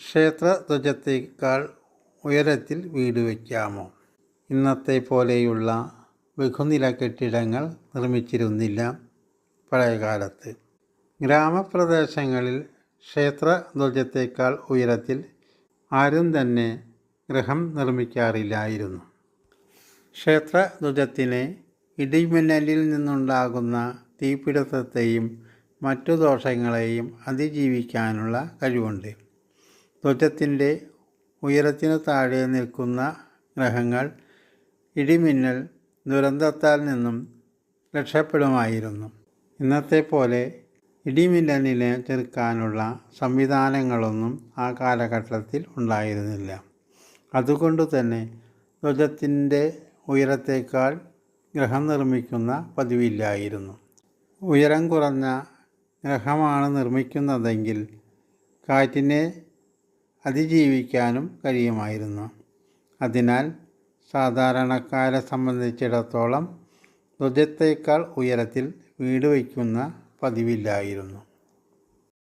ക്ഷേത്രധ്വജത്തേക്കാൾ ഉയരത്തിൽ വീട് വയ്ക്കാമോ? ഇന്നത്തെ പോലെയുള്ള ബഹുനില കെട്ടിടങ്ങൾ നിർമ്മിച്ചിരുന്നില്ല പഴയകാലത്ത്. ഗ്രാമപ്രദേശങ്ങളിൽ ക്ഷേത്രധ്വജത്തേക്കാൾ ഉയരത്തിൽ ആരും തന്നെ ഗൃഹം നിർമ്മിക്കാറില്ലായിരുന്നു. ക്ഷേത്രധ്വജത്തിന് ഇടിമിന്നലിൽ നിന്നുണ്ടാകുന്ന തീപിടുത്തത്തെയും മറ്റു ദോഷങ്ങളെയും അതിജീവിക്കാനുള്ള കഴിവുണ്ട്. ധ്വജത്തിന്റെ ഉയരത്തിനു താഴെ നിൽക്കുന്ന ഗ്രഹങ്ങൾ ഇടിമിന്നൽ ദുരന്തത്താൽ നിന്നും രക്ഷപ്പെടുമായിരുന്നു. ഇന്നത്തെ പോലെ ഇടിമിന്നലിനെ ചെറുക്കാനുള്ള സംവിധാനങ്ങളൊന്നും ആ കാലഘട്ടത്തിൽ ഉണ്ടായിരുന്നില്ല. അതുകൊണ്ട് തന്നെ ധ്വജത്തിന്റെ ഉയരത്തേക്കാൾ ഗ്രഹം നിർമ്മിക്കുന്ന പതിവില്ലായിരുന്നു. ഉയരം കുറഞ്ഞ ഗ്രഹമാണ് നിർമ്മിക്കുന്നതെങ്കിൽ കാറ്റിനെ അതിജീവിക്കാനും കഴിയുമായിരുന്നു. അതിനാൽ സാധാരണക്കാരെ സംബന്ധിച്ചിടത്തോളം ധ്വജത്തേക്കാൾ ഉയരത്തിൽ വീട് വയ്ക്കുന്ന പതിവില്ലായിരുന്നു.